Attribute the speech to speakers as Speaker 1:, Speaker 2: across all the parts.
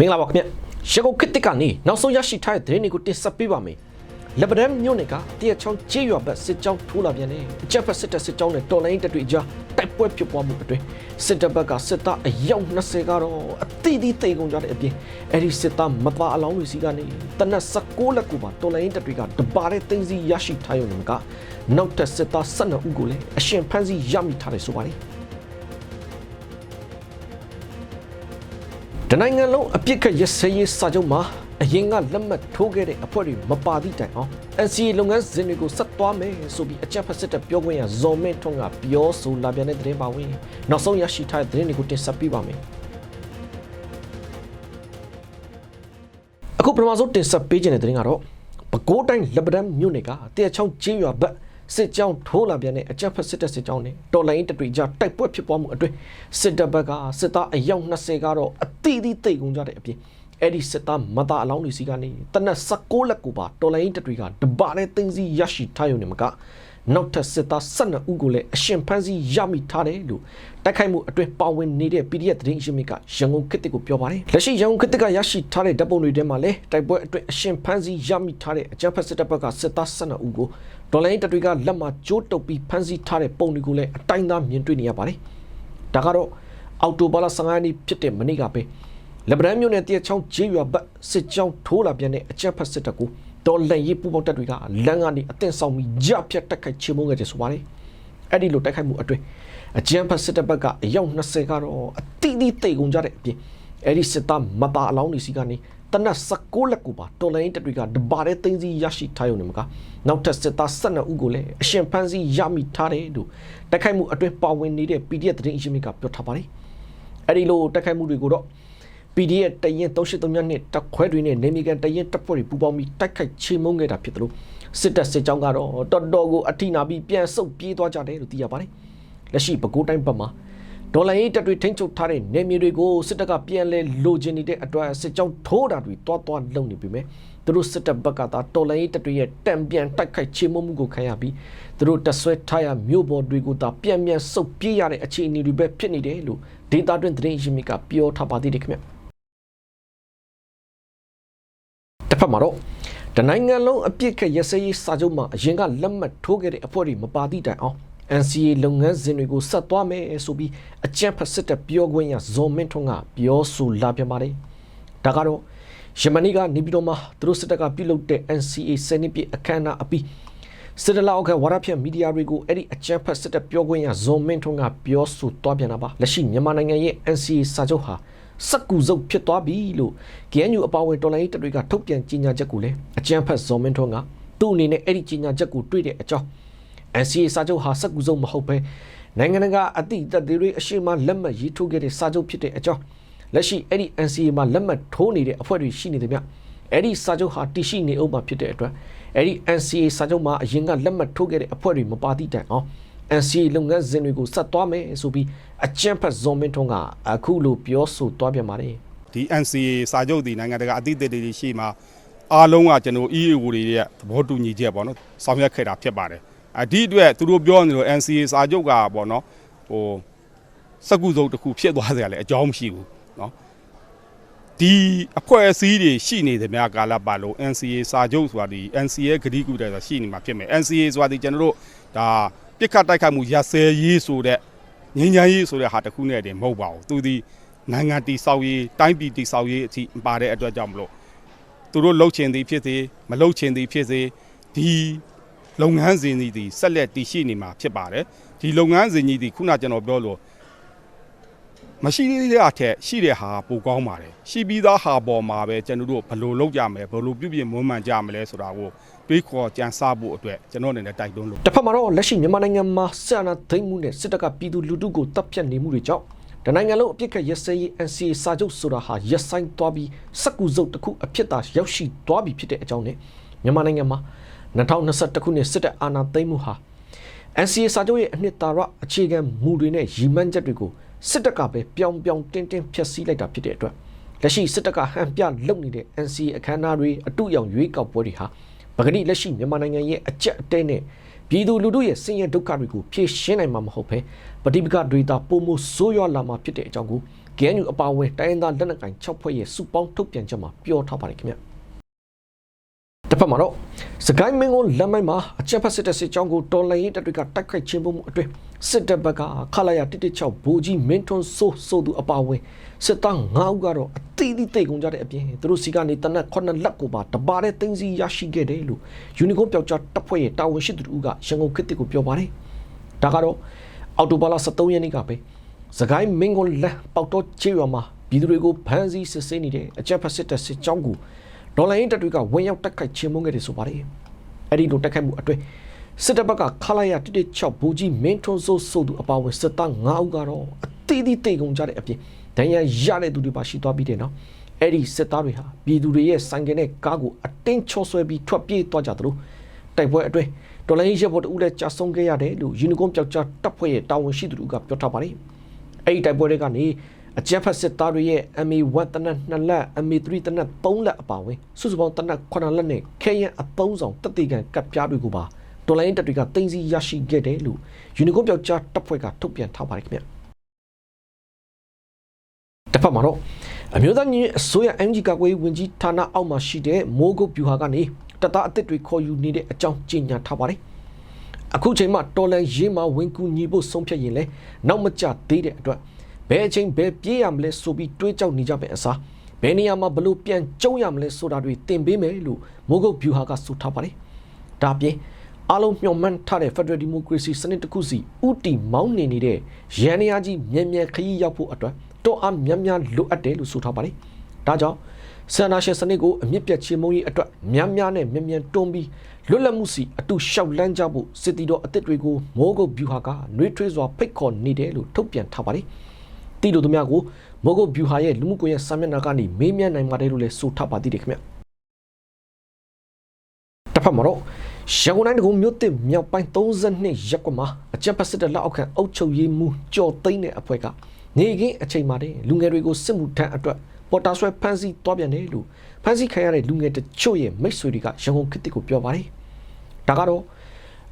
Speaker 1: မင်္ဂလာပါခင်ဗျရကုတ်ခစ်တစ်ကနေနောက်ဆုံးရရှိထားတဲ့သတင်းတွေကိုတင်ဆက်ပေးပါမယ်လက်ပဒမ်မြို့နယ်ကတရချောင်းကျေးရွာဘက်စစ်ကြောင်းထိုးလာပြန်တယ်အကြက်ဖက်စစ်တပ်စစ်ကြောင်းနဲ့တော်လိုင်းတပ်တွေကြားတိုက်ပွဲဖြစ်ပွားမှုအတွင်းစစ်တပ်ဘက်ကစစ်သားအယောက်20ကတော့အတိအသီးတိတ်ကုန်ကြတဲ့အပြင်အဲ့ဒီစစ်သားမသားအလောင်းတွေစီကနေတနက်16လက်ကိုပါတော်လိုင်းတပ်တွေကတပါတဲ့တင်းစီရရှိထားရုံနဲ့မကနောက်ထပ်စစ်သား12ဦးကိုလည်းအရှင်ဖမ်းဆီးရမိထားတယ်ဆိုပါတယ် တနိုင်ငံလုံးအပြစ်ခတ်ရစရေးစာချုပ်မှာအရင်ကလက်မှတ်ထိုးခဲ့တဲ့အဖွဲ့တွေမပါသည့်တိုင်အောင် NCA လုပ်ငန်းစဉ်တွေကိုဆက်သွားမယ်ဆိုပြီးအကြံဖက်စစ်တပ်ပြောခွင့်ရဇော်မင်းထွန်းကပြောဆိုလာပြန်တဲ့သတင်းပါဝင်နောက်ဆုံးရရှိထားတဲ့သတင်းတွေကိုတင်ဆက်ပေးပါမယ်အခုပထမဆုံးတင်ဆက်ပေးခြင်းတဲ့သတင်းကတော့ပဲခူးတိုင်းလက်ပံမြို့နယ်ကတရချောင်းကျေးရွာဘက် စစ်ကြောင်းထိုးလာပြန်တဲ့အကြံဖက်စစ်တပ်စစ်ကြောင်းနဲ့တော်လိုင်းတပ်တွေကြားတိုက်ပွဲဖြစ်ပွားမှုအတွင်းစစ်တပ်ဘက်ကစစ်သားအယောက်20ကတော့အတိအသီးတိတ်ကုန်ကြတဲ့အပြင်အဲ့ဒီစစ်သားမသားအလောင်းတွေစီကနေတနက်16လက်ကိုပါတော်လိုင်းတပ်တွေကတပါတဲ့တင်းစီရရှိထားရုံနဲ့မက နောက်ထပ်စစ်သား12ဦးကိုလည်းအရှင်ဖမ်းဆီးရမိထားတယ်လို့တိုက်ခိုက်မှုအတွင်းပါဝင်နေတဲ့ PDF သတင်းရှင်မြစ်ကရန်ကုန်ခေတ်တစ်ကိုပြောပါတယ်လက်ရှိရန်ကုန်ခေတ်တစ်ကရရှိထားတဲ့ဓာတ်ပုံတွေထဲမှာလည်းတိုက်ပွဲအတွင်းအရှင်ဖမ်းဆီးရမိထားတဲ့အကြမ်းဖက်စစ်တပ်ဘက်ကစစ်သား12ဦးကိုဒေါ်လာရင်းတပ်တွေကလက်မှာကြိုးတုပ်ပြီးဖမ်းဆီးထားတဲ့ပုံတွေကိုလည်းအတိုင်းသားမြင်တွေ့နေရပါတယ်ဒါကတော့အော်တိုဘာလ15ရက်နေ့ဖြစ်တဲ့မနေ့ကပဲလက်ဗရန်မြို့နယ်တရချောင်းဂျေးရွာဘက်စစ်ကြောင်းထိုးလာပြန်တဲ့အကြမ်းဖက်စစ်တပ်ကို ဒေါ်လာရေးပူပေါက်တပ်တွေကလမ်းကနေအသင့်ဆောင်ပြီးကြပြတ်တက်ခိုက်ချေမှုခဲ့တယ်ဆိုပါတယ်အဲ့ဒီလိုတိုက်ခိုက်မှုအတွင်းအကြမ်းဖက်စစ်တပ်ဘက်ကအယောက်20ကတော့အတိအသီးတိတ်ကုန်ကြတဲ့အပြင်အဲ့ဒီစစ်သားမသားအလောင်းတွေစီကနေတနက်16လက်ကိုပါတော်လိုင်းတပ်တွေကတပါတဲ့တင်းစီရရှိထားရုံနဲ့မကနောက်ထပ်စစ်သား12ဦးကိုလည်းအရှင်ဖမ်းဆီးရမိထားတယ်လို့တိုက်ခိုက်မှုအတွင်းပါဝင်နေတဲ့ PDF သတင်းအရင်းမြစ်ကပြောထားပါတယ်အဲ့ဒီလိုတိုက်ခိုက်မှုတွေကိုတော့ PDF တရင်383နဲ့တက်ခွဲတွေနဲ့နေမီကန်တရင်တပ်ဖွဲ့တွေပူးပေါင်းပြီးတိုက်ခိုက်ချေမှုန်းခဲ့တာဖြစ်တယ်လို့စစ်တပ်စစ်ကြောင်းကတော့တော်တော်ကိုအထိနာပြီးပြန်ဆုတ်ပြေးသွားကြတယ်လို့သိရပါတယ်လက်ရှိပဲခူးတိုင်းဘက်မှာဒေါ်လာရေးတပ်တွေထိန်းချုပ်ထားတဲ့နေမြေတွေကိုစစ်တပ်ကပြန်လဲလိုချင်နေတဲ့အတွက်စစ်ကြောင်းထိုးတာတွေတွားတွားလုံနေပြီမယ်သူတို့စစ်တပ်ဘက်ကသာတော်လိုင်းရေးတပ်တွေရဲ့တံပြန်တိုက်ခိုက်ချေမှုန်းမှုကိုခံရပြီးသူတို့တဆွဲထားရမြို့ပေါ်တွေကိုသာပြန်ပြန်ဆုတ်ပြေးရတဲ့အခြေအနေတွေပဲဖြစ်နေတယ်လို့ဒေတာတွင်သတင်းရင်းမြစ်ကပြောထားပါသေးတယ်ခင်ဗျ က်မှာတော့တနိုင်ငံလုံးအပြစ်ခက်ရစရေးစာချုပ်မှာအရင်ကလက်မှတ်ထိုးခဲ့တဲ့အဖွဲ့တွေမပါသည့်တိုင်အောင် NCA လုပ်ငန်းစဉ်တွေကိုဆက်သွားမယ်ဆိုပြီးအကြံဖက်စစ်တပ်ပြောခွင့်ရဇော်မင်းထွန်းကပြောဆိုလာပြန်ပါတယ်။ဒါကတော့ယမနီကနေပြည်တော်မှာသူတို့စစ်တပ်ကပြုလုပ်တဲ့ NCA စနစ်ပြအခမ်းအနားအပြီးစစ်တလောက်ခဝါရဖြန့်မီဒီယာတွေကိုအဲ့ဒီအကြံဖက်စစ်တပ်ပြောခွင့်ရဇော်မင်းထွန်းကပြောဆိုသွားပြန်တာပါလက်ရှိမြန်မာနိုင်ငံရဲ့ NCA စာချုပ်ဟာ စက်ကူစုပ်ဖြစ်သွားပြီလို့ KNU အပါအဝင်တော်လိုင်းတပ်တွေကထုတ်ပြန်ကြေညာချက်ကိုလည်းအကြံဖက်ဇော်မင်းထွန်းကသူ့အနေနဲ့အဲ့ဒီကြေညာချက်ကိုတွေ့တဲ့အကြောင်း NCA စာချုပ်ဟာစက်ကူစုပ်မဟုတ်ပဲနိုင်ငံတကာအသည့်တပ်တွေအရှိမလက်မှတ်ရေးထိုးခဲ့တဲ့စာချုပ်ဖြစ်တဲ့အကြောင်းလက်ရှိအဲ့ဒီ NCA မှာလက်မှတ်ထိုးနေတဲ့အဖွဲ့တွေရှိနေတယ်ဗျအဲ့ဒီစာချုပ်ဟာတည်ရှိနေအောင်မှာဖြစ်တဲ့အတွက်အဲ့ဒီ NCA စာချုပ်မှာအရင်ကလက်မှတ်ထိုးခဲ့တဲ့အဖွဲ့တွေမပါသည့်တိုင်အောင် NCA လုပ်ငန်းစဉ်တွေကိုဆက်သွားမယ်ဆိုပြီးအကြံဖက်ဇွန်မင်းထွန်းကအခုလိုပြောဆိုသွားပြန်ပါတယ်
Speaker 2: ဒီ NCA စာချုပ်ဒီနိုင်ငံတကာအသည့်အသစ်တွေရှိမှာအားလုံးကကျွန်တော် EAO တွေရဲ့သဘောတူညီချက်ပေါ့နော်ဆောင်ရွက်ခဲ့တာဖြစ်ပါတယ်အဒီအတွက်သူတို့ပြောနေလို့ NCA စာချုပ်ကပေါ့နော်ဟိုစက္ကူစုပ်တစ်ခုဖြစ်သွားကြတယ်အကြောင်းမရှိဘူးနော်ဒီအဖွဲ့အစည်းတွေရှိနေတယ်များကာလပတ်လုံး NCA စာချုပ်ဆိုတာဒီ NCA ဂတိကူတယ်ဆိုတာရှိနေမှာဖြစ်မယ် NCA ဆိုတာဒီကျွန်တော်တို့ဒါ ပြစ်ခတ်တိုက်ခိုက်မှုရစဲရေးဆိုတဲ့ငင်းချမ်းရေးဆိုတဲ့ဟာတစ်ခုနဲ့တည်းမဟုတ်ပါဘူးသူဒီနိုင်ငံတည်ဆောက်ရေးတိုင်းပြည်တည်ဆောက်ရေးအထိပါတဲ့အတွက်ကြောင့်မလို့သူတို့လှုပ်ချင်သည်ဖြစ်စေမလှုပ်ချင်သည်ဖြစ်စေဒီလုပ်ငန်းစဉ်ကြီးဒီဆက်လက်တည်ရှိနေမှာဖြစ်ပါတယ်ဒီလုပ်ငန်းစဉ်ကြီးဒီခုနကျွန်တော်ပြောလို့မရှိသေးတဲ့အထက်ရှိတဲ့ဟာပိုကောင်းပါတယ်ရှိပြီးသားဟာပေါ်မှာပဲကျွန်တော်တို့ဘယ်လိုလုပ်ကြမလဲဘယ်လိုပြုပြင်မွမ်းမံကြမလဲဆိုတာကို တွေးခေါ်ကြံစဖို့အတွက်ကျွန်တော်အနေနဲ့တိုက်တွန်းလို့
Speaker 1: တစ်ဖက်မှာတော့လက်ရှိမြန်မာနိုင်ငံမှာဆန္ဒသိမ်းမှုနဲ့စစ်တပ်ကပြည်သူလူထုကိုတပ်ဖြတ်နေမှုတွေကြောင့်တနိုင်ငံလုံးအပြစ်ခတ်ရစရေး NCA စာချုပ်ဆိုတာဟာရက်ဆိုင်သွားပြီးစက်ကူစုပ်တစ်ခုအဖြစ်သာရောက်ရှိသွားပြီဖြစ်တဲ့အကြောင်းနဲ့မြန်မာနိုင်ငံမှာ2021ခုနှစ်စစ်တပ်အာဏာသိမ်းမှုဟာ NCA စာချုပ်ရဲ့အနှစ်သာရအခြေခံမူတွေနဲ့ရည်မှန်းချက်တွေကိုစစ်တပ်ကပဲပြောင်းပြောင်းတင်းတင်းဖျက်ဆီးလိုက်တာဖြစ်တဲ့အတွက်လက်ရှိစစ်တပ်ကဟန်ပြလုပ်နေတဲ့ NCA အခမ်းအနားတွေအတူအယောင်ရွေးကောက်ပွဲတွေဟာ ပဂတိလက်ရှိမြန်မာနိုင်ငံရဲ့အကြက်အတဲနဲ့ပြည်သူလူထုရဲ့ဆင်းရဲဒုက္ခတွေကိုဖြေရှင်းနိုင်မှာမဟုတ်ဘဲပဋိပက္ခတွေသာပုံမှုဆိုးရွားလာမှာဖြစ်တဲ့အကြောင်းကို KNU အပါအဝင်တိုင်းရင်းသားလက်နက်ကိုင်6ဖွဲ့ရဲ့စုပေါင်းထုတ်ပြန်ချက်မှာပြောထားပါတယ်ခင်ဗျ တစ်ဖက်မှာတော့စကိုင်းမင်းကုန်းလမ်းမိုင်းမှာအချက်ဖက်စစ်တဲ့စစ်ကြောင်းကိုတော်လှန်ရေးတပ်တွေကတိုက်ခိုက်ခြင်းမှုအတွင်းစစ်တပ်ဘက်ကခလာရ116ဘူကြီးမင်းထွန်းဆိုးဆိုသူအပါအဝင်စစ်သား9ဦးကတော့အသီးသီးတိတ်ကုန်ကြတဲ့အပြင်သူတို့စီကနေတနက်9လက်ကိုပါတပါတဲ့တင်းစီရရှိခဲ့တယ်လို့ယူနီကွန်ပျောက်ကြားတပ်ဖွဲ့ရဲ့တာဝန်ရှိသူတို့ကရန်ကုန်ခေတ်တစ်ကိုပြောပါတယ်ဒါကတော့အော်တိုဘာလ23ရက်နေ့ကပဲစကိုင်းမင်းကုန်းလမ်းပေါက်တော့ချေရွာမှာပြည်သူတွေကိုဖမ်းဆီးစစ်ဆေးနေတဲ့အကြက်ဖက်စစ်တပ်စစ်ကြောင်းကို ဒေါ်လာရင်းတပ်တွေကဝင်ရောက်တိုက်ခိုက်ခြင်းမုန်းခဲ့တယ်ဆိုပါတယ်။အဲ့ဒီလိုတိုက်ခိုက်မှုအတွင်းစစ်တပ်ဘက်ကခလာရ116ဘူကြီးမင်းထွန်းစိုးဆိုသူအပါအဝင်စစ်သား9ဦးကတော့အသီးသီးတိတ်ကုန်ကြတဲ့အပြင်ဒဏ်ရာရတဲ့သူတွေပါရှိသွားပြီးတဲ့နောက်အဲ့ဒီစစ်သားတွေဟာပြည်သူတွေရဲ့ဆိုင်ကယ်နဲ့ကားကိုအတင်းချောဆွဲပြီးထွက်ပြေးသွားကြသလိုတိုက်ပွဲအတွင်းဒေါ်လာရင်းရပ်ဖို့တူလည်းကြာဆုံးခဲ့ရတယ်လို့ယူနီကွန်ပျောက်ကြားတပ်ဖွဲ့ရဲ့တာဝန်ရှိသူတို့ကပြောထားပါတယ်။အဲ့ဒီတိုက်ပွဲတွေကနေ အကြက်ဖက်စစ်သားတွေရဲ့ MA1 တနက်2လက် MA3 တနက်3လက်အပါအဝင်စုစုပေါင်းတနက်9လက်နဲ့ခဲရင်အသုံးဆောင်တက်တေကန်ကတ်ပြားတွေကိုပါဒေါ်လာရင်းတပ်တွေကတင်စီရရှိခဲ့တယ်လို့ယူနီကွန်ပျောက်ကြားတပ်ဖွဲ့ကထုတ်ပြန်ထားပါတယ်ခင်ဗျတစ်ဖက်မှာတော့အမျိုးသားညီညွတ်အစိုးရ MG ကာကွယ်ရေးဝန်ကြီးဌာနအောက်မှာရှိတဲ့မိုးကုတ်ဗျူဟာကနေတပ်သားအသစ်တွေခေါ်ယူနေတဲ့အကြောင်းကြေညာထားပါတယ်အခုချိန်မှာတော်လန်ရေးမှာဝင်ကူညီဖို့ဆုံးဖြတ်ရင်လဲနောက်မကျသေးတဲ့အတွက် ဘယ်အချိန်ဘယ်ပြေးရမလဲဆိုပြီးတွေးကြောက်နေကြပဲအစားဘယ်နေရာမှာဘလို့ပြန်ကျုံရမလဲဆိုတာတွေတင်ပေးမယ်လို့မိုးကုတ်ဗျူဟာကဆိုထားပါတယ်ဒါပြင်အားလုံးမျှော်မှန်းထားတဲ့ Federal Democracy စနစ်တစ်ခုစီဥတီမောင်းနေနေတဲ့ရန်နေရာကြီးမြန်မြန်ခရီးရောက်ဖို့အတွက်တော့အများများလိုအပ်တယ်လို့ဆိုထားပါတယ်ဒါကြောင့်ဆန္ဒရှင်စနစ်ကိုအမြင့်ပြတ်ချေမှုရေးအတွက်များများနဲ့မြန်မြန်တွန်းပြီးလွတ်လပ်မှုစီအတူလျှောက်လန်းကြဖို့စစ်တီတော်အစ်စ်တွေကိုမိုးကုတ်ဗျူဟာကနှွေးထွေးစွာဖိတ်ခေါ်နေတယ်လို့ထုတ်ပြန်ထားပါတယ်။ တီလိုသူများကိုမိုးကုတ်ဗျူဟာရဲ့လူမှုကွန်ရက်စာမျက်နှာကနေမေးမြန်းနိုင်ပါတယ်လို့လည်းဆိုထားပါသေးတယ်ခင်ဗျ။တစ်ဖက်မှာတော့ရန်ကုန်တိုင်းတကုံမြို့တစ်မြောက်ပိုင်း32ရပ်ကွက်မှာအကြက်ပတ်စစ်တပ်လက်အောက်ခံအုပ်ချုပ်ရေးမှူးကြော်သိန်းတဲ့အဖွဲ့ကနေကင်းအချိန်မှာတဲ့လူငယ်တွေကိုစစ်မှုထမ်းအတွက်ပေါ်တာဆွဲဖမ်းဆီးသွားပြန်တယ်လို့ဖမ်းဆီးခံရတဲ့လူငယ်တချို့ရဲ့မိတ်ဆွေတွေကရန်ကုန်ခေတ်ကိုပြောပါတယ်။ဒါကတော့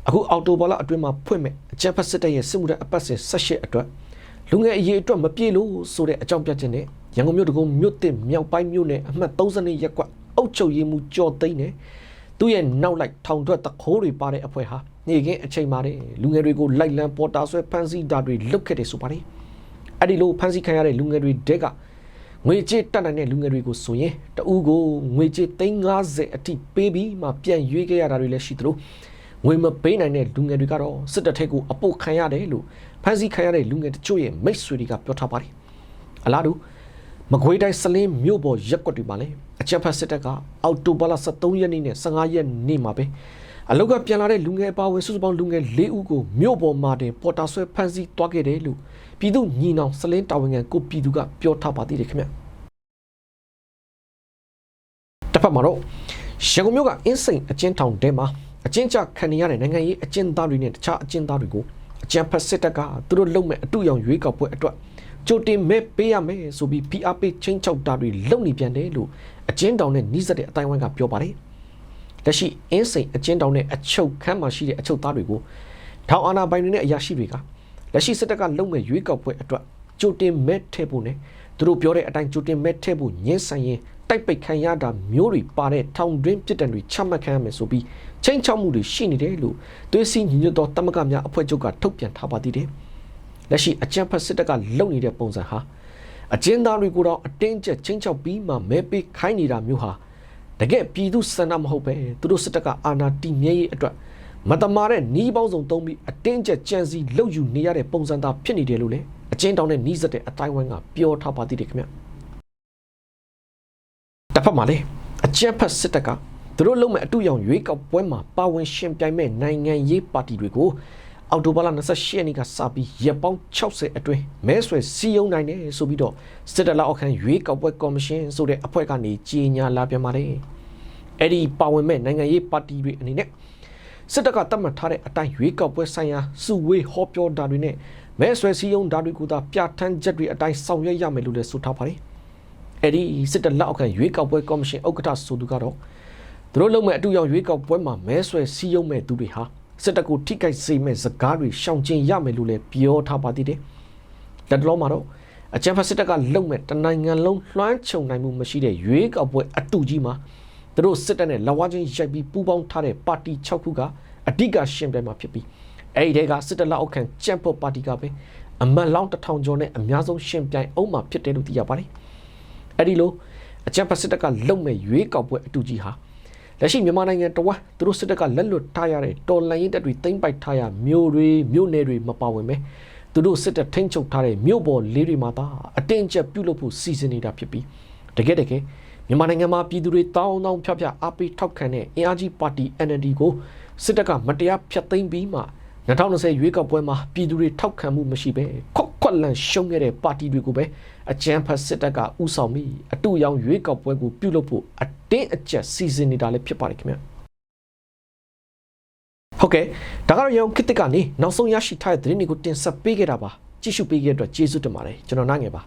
Speaker 1: အခုအော်တိုဘာလအတွင်းမှာဖွင့်မဲ့အကြက်ဖက်စစ်တပ်ရဲ့စစ်မှုထမ်းအပတ်စဉ်18အတွက် လူငယ်အရေးအတွက်မပြေလို့ဆိုတဲ့အကြောင်းပြချက်နဲ့ရန်ကုန်မြို့တကုံမြို့တစ်မြောက်ပိုင်းမြို့နယ်အမှတ်32ရပ်ကွက်အုပ်ချုပ်ရေးမှူးကြော်သိန်းနဲ့သူ့ရဲ့နောက်လိုက်ထောင်ထွက်တခိုးတွေပါတဲ့အဖွဲ့ဟာနေကင်းအချိန်မှာတဲ့လူငယ်တွေကိုလိုက်လံပေါ်တာဆွဲဖမ်းဆီးတာတွေလုပ်ခဲ့တယ်ဆိုပါတယ်။အဲ့ဒီလိုဖမ်းဆီးခံရတဲ့လူငယ်တွေတဲကငွေကြေးတက်နိုင်တဲ့လူငယ်တွေကိုဆိုရင်တဦးကိုငွေကြေး350အထိပေးပြီးမှပြန်ရွေးခဲ့ရတာတွေလည်းရှိသလိုငွေမပေးနိုင်တဲ့လူငယ်တွေကတော့စစ်တပ်ထက်ကိုအပုတ်ခံရတယ်လို့ ဖမ်းဆီးခံရတဲ့လူငယ်တချို့ရဲ့မိတ်ဆွေတွေကပြောထားပါတယ်။အလားတူမကွေးတိုင်းစလင်းမြို့ပေါ်ရက်ကွက်တွေမှာလည်းအချက်ဖက်စစ်တပ်ကအောက်တိုဘာလ23ရက်နေ့နဲ့15ရက်နေ့မှာပဲအလောက်ကပြန်လာတဲ့လူငယ်အပါအဝင်စုစုပေါင်းလူငယ်၄ဦးကိုမြို့ပေါ်မှာတင်ပေါ်တာဆွဲဖမ်းဆီးသွားခဲ့တယ်လို့ပြည်သူညီနောင်စလင်းတာဝန်ခံကိုပြည်သူကပြောထားပါသေးတယ်ခင်ဗျတစ်ဖက်မှာတော့ရန်ကုန်မြို့ကအင်းစိန်အကျဉ်းထောင်ထဲမှာအကျဉ်းချခံနေရတဲ့နိုင်ငံရေးအကျဉ်းသားတွေနဲ့တခြားအကျဉ်းသားတွေကို အကြံဖက်စစ်တပ်ကသူတို့လုံမဲ့အတူရောင်ရွေးကောက်ပွဲအတွက်ကြိုတင်မဲ့ပေးရမယ်ဆိုပြီး PRP ချင်းချောက်တာတွေလုံနေပြန်တယ်လို့အကျဉ်းတောင်နဲ့နှီးစက်တဲ့အတိုင်းဝိုင်းကပြောပါတယ်လက်ရှိအင်းစိန်အကျဉ်းတောင်နဲ့အချုပ်ခန်းမှာရှိတဲ့အချုပ်သားတွေကိုထောင်အာဏာပိုင်တွေနဲ့အရာရှိတွေကလက်ရှိစစ်တပ်ကလုံမဲ့ရွေးကောက်ပွဲအတွက်ကြိုတင်မဲ့ထည့်ဖို့နဲ့သူတို့ပြောတဲ့အတိုင်းကြိုတင်မဲ့ထည့်ဖို့ညှင်းဆန်ရင် တိုက်ပိတ်ခံရတာမျိုးတွေပါတဲ့ထောင်တွင်းပြစ်ဒဏ်တွေချမှတ်ခံရမယ်ဆိုပြီးချိန်ချောက်မှုတွေရှိနေတယ်လို့သွေးစည်းညီညွတ်သောတမကများအဖွဲ့ချုပ်ကထုတ်ပြန်ထားပါသေးတယ်။လက်ရှိအကြံဖတ်စစ်တပ်ကလုပ်နေတဲ့ပုံစံဟာအကျဉ်းသားတွေကိုတော့အတင်းကျပ်ချင်းချောက်ပြီးမှမဲပေးခိုင်းနေတာမျိုးဟာတကယ်ပြည်သူစန္ဒမဟုတ်ပဲသူတို့စစ်တပ်ကအာဏာတည်မြဲရေးအတွက်မတမာတဲ့နှီးပေါင်းစုံသုံးပြီးအတင်းကျပ်ကြံစီလှုပ်ယူနေရတဲ့ပုံစံသားဖြစ်နေတယ်လို့လေအကျဉ်းတောင်နဲ့နှီးစက်တဲ့အတိုင်းဝိုင်းကပြောထားပါသေးတယ်ခင်ဗျတစ် ဖက်မှာလေအကြက်ဖက်စစ်တပ်ကသူတို့လုံးမဲ့အတူရောင်ရွေးကောက်ပွဲမှာပါဝင်ရှင်ပြိုင်မဲ့နိုင်ငံရေးပါတီတွေကိုအော်တိုဘာလ28ရက်နေ့ကစပြီးရက်ပေါင်း60အတွင်းမဲဆွယ်စီယုံနိုင်တယ်ဆိုပြီးတော့စစ်တပ်လက်အောက်ခံရွေးကောက်ပွဲကော်မရှင်ဆိုတဲ့အဖွဲ့ကနေကြေညာလာပြန်ပါတယ်။အဲ့ဒီပါဝင်မဲ့နိုင်ငံရေးပါတီတွေအနေနဲ့စစ်တပ်ကတတ်မှတ်ထားတဲ့အတိုင်းရွေးကောက်ပွဲဆိုင်ရာစုဝေးဟောပြောတာတွေနဲ့မဲဆွယ်စည်းရုံးတာတွေကိုသာပြဋ္ဌာန်းချက်တွေအတိုင်းဆောင်ရွက်ရမယ်လို့လည်းဆိုထားပါတယ်။ အဲ့ဒီစစ်တပ်လက်အောက်ခံရွေးကောက်ပွဲကော်မရှင်ဥက္ကဋ္ဌဆိုသူကတော့သူတို့လုံးမဲ့အတူရောက်ရွေးကောက်ပွဲမှာမဲဆွယ်စည်းရုံးမဲ့သူတွေဟာစစ်တပ်ကိုထိခိုက်စေမဲ့စကားတွေရှောင်ကျဉ်ရမယ်လို့လည်းပြောထားပါသေးတယ်။လက်တော်မှာတော့အကြံဖက်စစ်တပ်ကလုံမဲ့တနိုင်ငံလုံးလွှမ်းခြုံနိုင်မှုမရှိတဲ့ရွေးကောက်ပွဲအတူကြီးမှာသူတို့စစ်တပ်နဲ့လက်ဝါးချင်းရိုက်ပြီးပူးပေါင်းထားတဲ့ပါတီ6ခုကအဓိကရှင်ပြိုင်မှာဖြစ်ပြီးအဲ့ဒီတဲကစစ်တပ်လက်အောက်ခံကြံ့ဖို့ပါတီကပဲအမတ်လောင်းတစ်ထောင်ကျော်နဲ့အများဆုံးရှင်ပြိုင်အောင်မှာဖြစ်တယ်လို့သိရပါတယ် အဲ့ဒီလိုအကြံဖက်စစ်တပ်ကလုံမဲ့ရွေးကောက်ပွဲအတူကြီးဟာလက်ရှိမြန်မာနိုင်ငံတဝက်သူတို့စစ်တပ်ကလက်လွတ်ထားရတဲ့တော်လှန်ရေးတပ်တွေသိမ်းပိုက်ထားရမြို့တွေမြို့နယ်တွေမပါဝင်ပဲသူတို့စစ်တပ်ထိန်းချုပ်ထားတဲ့မြို့ပေါ်လေးတွေမှာသာအတင်းအကျပ်ပြုတ်လို့ဖို့စီစဉ်နေတာဖြစ်ပြီးတကယ်တကယ်မြန်မာနိုင်ငံမှာပြည်သူတွေတောင်းတောင်းဖြတ်ဖြတ်အားပေးထောက်ခံတဲ့အင်အားကြီးပါတီ NLD ကိုစစ်တပ်ကမတရားဖျက်သိမ်းပြီးမှ 2020ရွေးကောက်ပွဲမှာပြည်သူတွေထောက်ခံမှုမရှိပဲခွက်ခွက်လန်ရှုံးခဲ့တဲ့ပါတီတွေကိုပဲအကြမ်းဖက်စစ်တပ်ကဥဆောင်ပြီးအတူရောင်ရွေးကောက်ပွဲကိုပြုလုပ်ဖို့အတင်းအကျပ်စီစဉ်နေတာလည်းဖြစ်ပါတယ်ခင်ဗျာဟုတ်ကဲ့ဒါကတော့ရောင်ခစ်တစ်ကနေနောက်ဆုံးရရှိထားတဲ့သတင်းတွေကိုတင်ဆက်ပေးခဲ့တာပါကြည့်ရှုပေးခဲ့တဲ့အတွက်ကျေးဇူးတင်ပါတယ်ကျွန်တော်နိုင်ငယ်ပါ